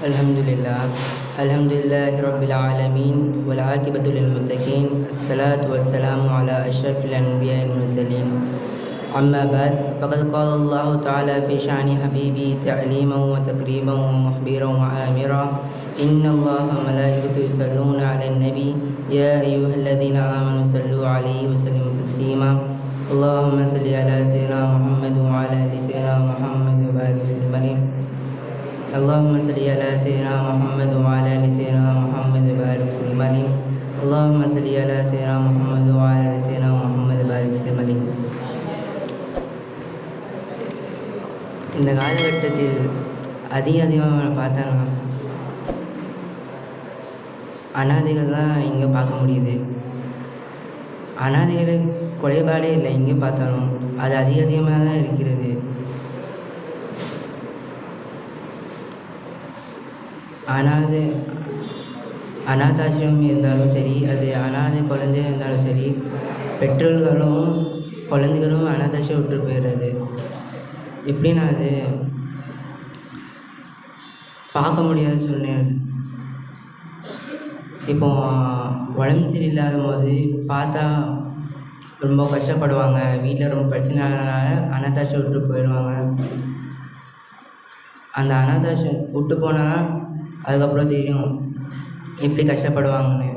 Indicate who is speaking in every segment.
Speaker 1: الحمد لله الحمد لله رب العالمين والعاقبة للمتقين الصلاة والسلام على أشرف الأنبياء المرسلين أما بعد فقد قال الله تعالى في شأن حبيبي تعليما وتكريما ومخبرا وآمرا إن الله وملائكته يصلون على النبي يا أيها الذين آمنوا صلوا عليه وسلموا تسليما اللهم صل على سيدنا محمد وعلى آل سيدنا محمد وبارك وسلم. اللهم صل على سيدنا محمد وعلى ال سيدنا محمد وبارك وسلم عليه اللهم صل على سيدنا محمد وعلى ال سيدنا محمد وبارك وسلم عليه இந்த காலகட்டத்தில் அதிக அதிகமாக பார்த்தோன்னா அனாதைகள் தான் இங்கே பார்க்க முடியுது அனாதைகள் குறைபாடே இல்லை எங்கே பார்த்தாலும் அது அதிக அதிகமாக தான் இருக்கிறது அனாதை அனாதாசிரமம் இருந்தாலும் சரி அது அனாதை குழந்தையாக இருந்தாலும் சரி பெற்றோர்களும் குழந்தைகளும் அனாதாசிரம் விட்டு போயிடுறது. எப்படின்னா அது பார்க்க முடியாத சூழ்நிலை. இப்போ உடம்பு சரியில்லாத போது பார்த்தா ரொம்ப கஷ்டப்படுவாங்க. வீட்டில் ரொம்ப பிரச்சனைனால அனாதாசிரம் விட்டு போயிடுவாங்க. அந்த அனாதாசம் விட்டு போனால் அதுக்கப்புறம் தெரியும் எப்படி கஷ்டப்படுவாங்கன்னு.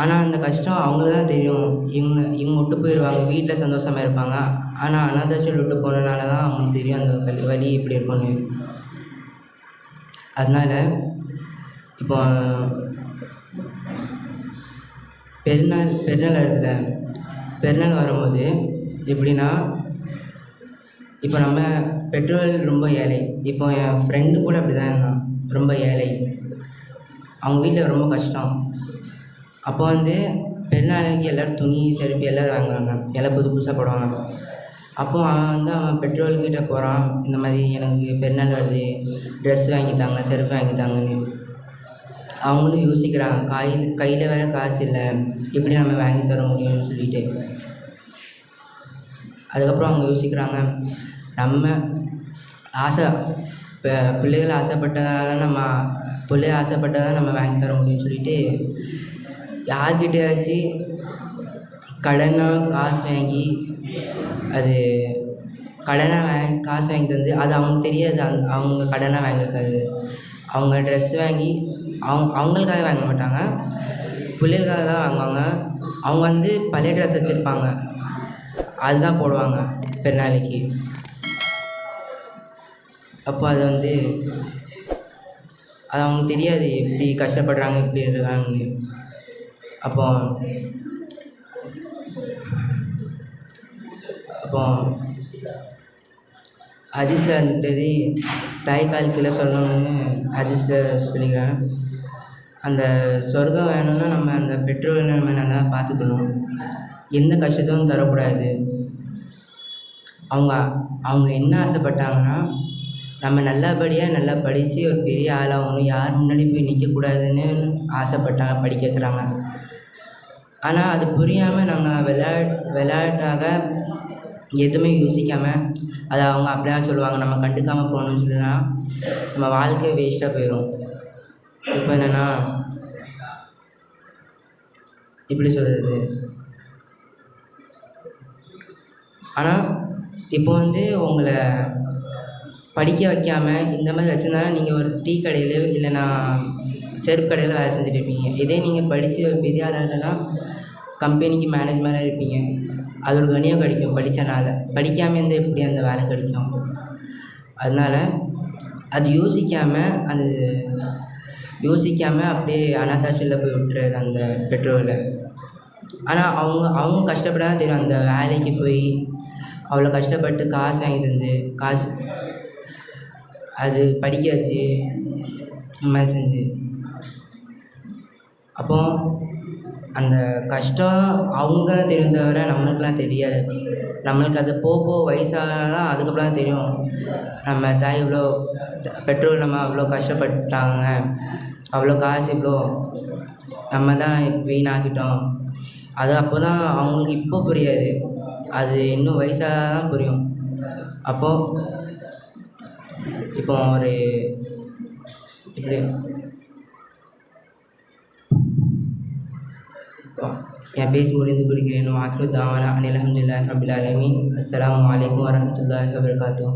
Speaker 1: ஆனால் அந்த கஷ்டம் அவங்களுக்கு தான் தெரியும். இவங்க இவங்க விட்டு போயிடுவாங்க வீட்டில் சந்தோஷமாக இருப்பாங்க. ஆனால் அனாதாச்சல் விட்டு போனனால தான் அவங்களுக்கு தெரியும் அந்த வலி வலி எப்படி இருக்கும்னு. அதனால் இப்போ பெருநாள் பெருநாள் இடத்துல பெருநாள் வரும்போது எப்படின்னா இப்போ நம்ம பெட்ரோல் ரொம்ப ஏழை. இப்போ என் ஃப்ரெண்டு கூட அப்படி தான் இருந்தான். ரொம்ப ஏழை. அவங்க வீட்டில் ரொம்ப கஷ்டம். அப்போ வந்து பெருநாளைக்கு எல்லோரும் துணி செருப்பு எல்லோரும் வாங்குவாங்க. எல்லாம் புது புதுசாக போடுவாங்க. அப்போ அவன் வந்து அவன் பெற்றோர்கிட்ட போகிறான் இந்த மாதிரி எனக்கு பெருநாள் வருது. ட்ரெஸ் வாங்கி தாங்க செருப்பு வாங்கி தாங்கன்னு. அவங்களும் யோசிக்கிறாங்க. காயில் கையில் வேறு காசு இல்லை. எப்படி நம்ம வாங்கி தர முடியும்னு சொல்லிட்டு. அதுக்கப்புறம் அவங்க யோசிக்கிறாங்க நம்ம ஆசை இப்போ பிள்ளைகள் ஆசைப்பட்டதால நம்ம பிள்ளை ஆசைப்பட்டதான் நம்ம வாங்கி தர முடியும்னு சொல்லிட்டு யார்கிட்டயாச்சும் கடனாக காசு வாங்கி அது கடனாக வாங்கி காசு வாங்கி தந்து அது அவங்களுக்கு தெரியாது. அந் அவங்க கடனாக வாங்கியிருக்காது. அவங்க ட்ரெஸ் வாங்கி அவங்க அவங்களுக்காக வாங்க மாட்டாங்க. பிள்ளைகளுக்காக தான் வாங்குவாங்க. அவங்க வந்து பழைய ட்ரெஸ் வச்சுருப்பாங்க. அதுதான் போடுவாங்க பெருநாளைக்கு. அப்போ அது வந்து அது அவங்களுக்கு தெரியாது எப்படி கஷ்டப்படுறாங்க எப்படி இருக்காங்கன்னு. அப்போ அப்போ ஹதீஸில் இருந்துக்கிறது தாய் கீழே சொல்லணும்னு ஹதீஸில் சொல்லிக்கிறேன். அந்த சொர்க்கம் வேணும்னா நம்ம அந்த பெற்றோர்களை நம்ம நல்லா பார்த்துக்கணும். எந்த கஷ்டத்தையும் தரக்கூடாது. அவங்க அவங்க என்ன ஆசைப்பட்டாங்கன்னா நம்ம நல்லபடியாக நல்லா படித்து ஒரு பெரிய ஆளாகணும். யார் முன்னாடி போய் நிற்கக்கூடாதுன்னு ஆசைப்பட்டாங்க படிக்க வைக்கிறாங்க. ஆனால் அது புரியாமல் நாங்கள் விளா விளையாட்டாக எதுவுமே யோசிக்காமல் அதை அவங்க அப்படி தான் சொல்லுவாங்க. நம்ம கண்டுக்காமல் போகணும்னு சொன்னா நம்ம வாழ்க்கை வேஸ்ட்டாக போயிடும் இப்போ என்னென்னா எப்படி சொல்கிறது ஆனால் இப்போ வந்து உங்களை படிக்க வைக்காமல் இந்த மாதிரி வச்சுருந்தாலும் நீங்கள் ஒரு டீ கடையிலையோ இல்லைன்னா செருப்பு கடையில் வேலை செஞ்சுட்டு இருப்பீங்க. இதே நீங்கள் படித்து பெரிய ஆளாக இல்லைன்னா கம்பெனிக்கு மேனேஜ்மெண்ட்டாக இருப்பீங்க. அது ஒரு கனியம் கிடைக்கும் படித்தனால படிக்காமல் இருந்தால் எப்படி அந்த வேலை கிடைக்கும்? அதனால் அது யோசிக்காமல் அது யோசிக்காமல் அப்படியே அனாதாசியில் போய் விட்டுறது அந்த பெட்ரோலை ஆனால் அவங்க அவங்க கஷ்டப்பட தான் தெரியும் அந்த வேலைக்கு போய் அவ்வளோ கஷ்டப்பட்டு காசு வாங்கி தந்து காசு அது படிக்க வச்சு இந்த மாதிரி செஞ்சு. அப்போ அந்த கஷ்டம் அவங்க தான் தெரியும் தவிர நம்மளுக்கெலாம் தெரியாது. நம்மளுக்கு அது போக போக வயசானா தான் அதுக்கப்புறம் தான் தெரியும். நம்ம தாய் இவ்வளோ பெற்றோர் நம்ம அவ்வளோ கஷ்டப்பட்டாங்க. அவ்வளோ காசு இவ்வளோ நம்ம தான் வீணாக்கிட்டோம். அது அப்போ தான் அவங்களுக்கு இப்போ புரியாது. அது இன்னும் வயசாக தான் புரியும். அப்போது இப்போ ஒரு இது என் பேசி முடிந்து கொடுக்கிறேன் வாக்கிரு தாவானா அனில் அஹமதுல்லாஹி ரபுல் அலமீன் அஸ்லாம் வலைக்கம் வரமத்துல்லாஹ் வபர்காத்தூ